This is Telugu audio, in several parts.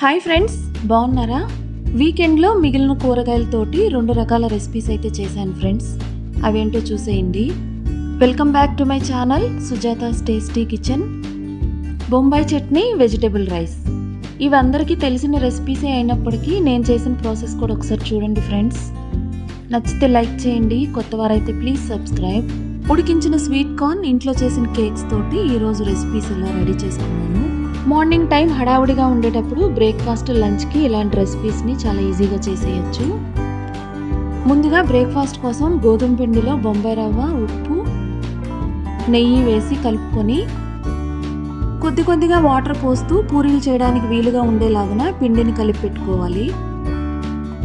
హాయ్ ఫ్రెండ్స్ బాగున్నారా? వీకెండ్లో మిగిలిన కూరగాయలతోటి రెండు రకాల రెసిపీస్ అయితే చేశాను ఫ్రెండ్స్. అవేంటో చూసేయండి. Welcome back to my channel Sujatha's tasty kitchen. Bombay chutney vegetable rice. ఇవి అందరికీ తెలిసిన రెసిపీసే అయినప్పటికీ నేను చేసిన ప్రాసెస్ కూడా ఒకసారి చూడండి ఫ్రెండ్స్. నచ్చితే లైక్ చేయండి కొత్త వారైతే ప్లీజ్ సబ్స్క్రైబ్. ఉడికించిన స్వీట్ కార్న్ ఇంట్లో చేసిన కేక్స్ తోటి ఈరోజు రెసిపీస్ ఇలా రెడీ చేసుకున్నాను. మార్నింగ్ టైం హడావుడిగా ఉండేటప్పుడు బ్రేక్ఫాస్ట్ లంచ్కి ఇలాంటి రెసిపీస్ని చాలా ఈజీగా చేసేయచ్చు. ముందుగా బ్రేక్ఫాస్ట్ కోసం గోధుమ పిండిలో బొంబాయి రవ్వ ఉప్పు నెయ్యి వేసి కలుపుకొని కొద్ది కొద్దిగా వాటర్ పోస్తూ పూరీలు చేయడానికి వీలుగా ఉండేలాగున పిండిని కలిపి పెట్టుకోవాలి.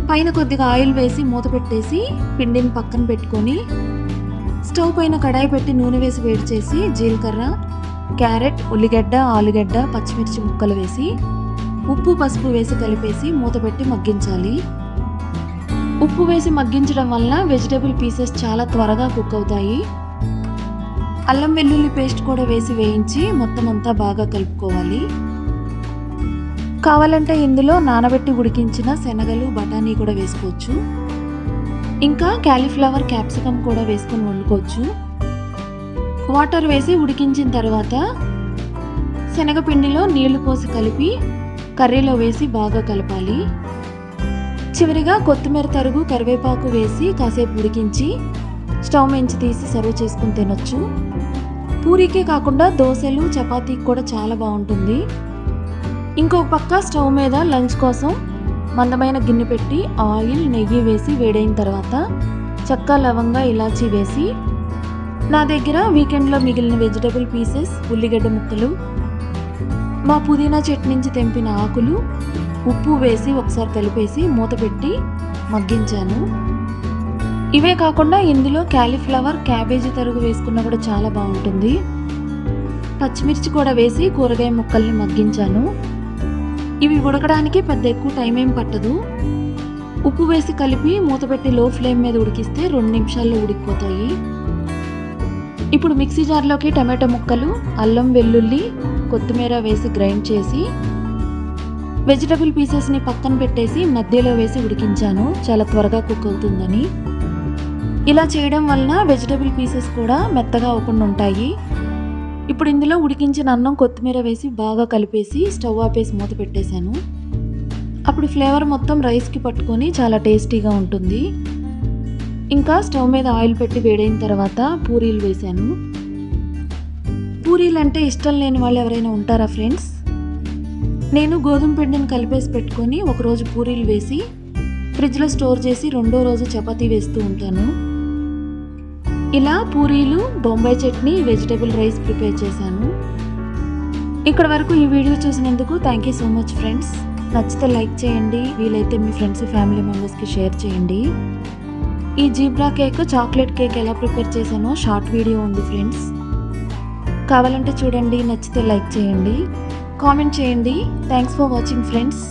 పైన కొద్దిగా ఆయిల్ వేసి మూత పెట్టేసి పిండిని పక్కన పెట్టుకొని స్టవ్ పైన కడాయి పెట్టి నూనె వేసి వేడి చేసి జీలకర్ర క్యారెట్ ఉల్లిగడ్డ ఆలుగడ్డ పచ్చిమిర్చి ముక్కలు వేసి ఉప్పు పసుపు వేసి కలిపేసి మూత పెట్టి మగ్గించాలి. ఉప్పు వేసి మగ్గించడం వల్ల వెజిటేబుల్ పీసెస్ చాలా త్వరగా కుక్ అవుతాయి. అల్లం వెల్లుల్లి పేస్ట్ కూడా వేసి వేయించి మొత్తం అంతా బాగా కలుపుకోవాలి. కావాలంటే ఇందులో నానబెట్టి ఉడికించిన శనగలు బఠానీ కూడా వేసుకోవచ్చు. ఇంకా క్యాలీఫ్లవర్ క్యాప్సికమ్ కూడా వేసుకొని వండుకోవచ్చు. వాటర్ వేసి ఉడికించిన తర్వాత శనగపిండిలో నీళ్ళు పోసి కలిపి కర్రీలో వేసి బాగా కలపాలి. చివరిగా కొత్తిమీర తరుగు కరివేపాకు వేసి కాసేపు ఉడికించి స్టవ్ మించి తీసి సర్వ్ చేసుకుని తినొచ్చు. పూరీకే కాకుండా దోశలు చపాతీకి కూడా చాలా బాగుంటుంది. ఇంకొక పక్క స్టవ్ మీద లంచ్ కోసం మందమైన గిన్నె పెట్టి ఆయిల్ నెయ్యి వేసి వేడైన తర్వాత చెక్క లవంగా ఇలాచీ వేసి నా దగ్గర వీకెండ్లో మిగిలిన వెజిటబుల్ పీసెస్ ఉల్లిగడ్డ ముక్కలు మా పుదీనా చెట్టు నుంచి తెంపిన ఆకులు ఉప్పు వేసి ఒకసారి కలిపేసి మూత పెట్టి మగ్గించాను. ఇవే కాకుండా ఇందులో క్యాలీఫ్లవర్ క్యాబేజీ తరుగు వేసుకున్నా కూడా చాలా బాగుంటుంది. పచ్చిమిర్చి కూడా వేసి కూరగాయ ముక్కల్ని మగ్గించాను. ఇవి ఉడకడానికి పెద్ద ఎక్కువ టైం ఏం పట్టదు. ఉప్పు వేసి కలిపి మూత పెట్టి లో ఫ్లేమ్ మీద ఉడికిస్తే రెండు నిమిషాల్లో ఉడికిపోతాయి. ఇప్పుడు మిక్సీ జార్లోకి టమాటో ముక్కలు అల్లం వెల్లుల్లి కొత్తిమీర వేసి గ్రైండ్ చేసి వెజిటబుల్ పీసెస్ని పక్కన పెట్టేసి మధ్యలో వేసి ఉడికించాను. చాలా త్వరగా కుక్ అవుతుందని. ఇలా చేయడం వలన వెజిటబుల్ పీసెస్ కూడా మెత్తగా అవ్వకుండా ఉంటాయి. ఇప్పుడు ఇందులో ఉడికించిన అన్నం కొత్తిమీర వేసి బాగా కలిపేసి స్టవ్ ఆపేసి మూత పెట్టేశాను. అప్పుడు ఫ్లేవర్ మొత్తం రైస్కి పట్టుకొని చాలా టేస్టీగా ఉంటుంది. ఇంకా స్టవ్ మీద ఆయిల్ పెట్టి వేడైన తర్వాత పూరీలు వేశాను. పూరీలు అంటే ఇష్టం లేని వాళ్ళు ఎవరైనా ఉంటారా ఫ్రెండ్స్? నేను గోధుమ పిండిని కలిపేసి పెట్టుకొని ఒకరోజు పూరీలు వేసి ఫ్రిడ్జ్లో స్టోర్ చేసి రెండో రోజు చపాతీ వేస్తూ ఉంటాను. ఇలా పూరీలు Bombay chutney vegetable rice prepare చేశాను. ఇక్కడ వరకు ఈ వీడియో చూసినందుకు thank you so much friends. నచ్చితే లైక్ చేయండి వీలైతే మీ ఫ్రెండ్స్ ఫ్యామిలీ మెంబర్స్కి షేర్ చేయండి. ఈ జీబ్రా కేక్ చాక్లెట్ కేక్ ఎలా ప్రిపేర్ చేశానో షార్ట్ వీడియో ఉంది ఫ్రెండ్స్. కావాలంటే చూడండి నచ్చితే లైక్ చేయండి కామెంట్ చేయండి. Thanks for watching friends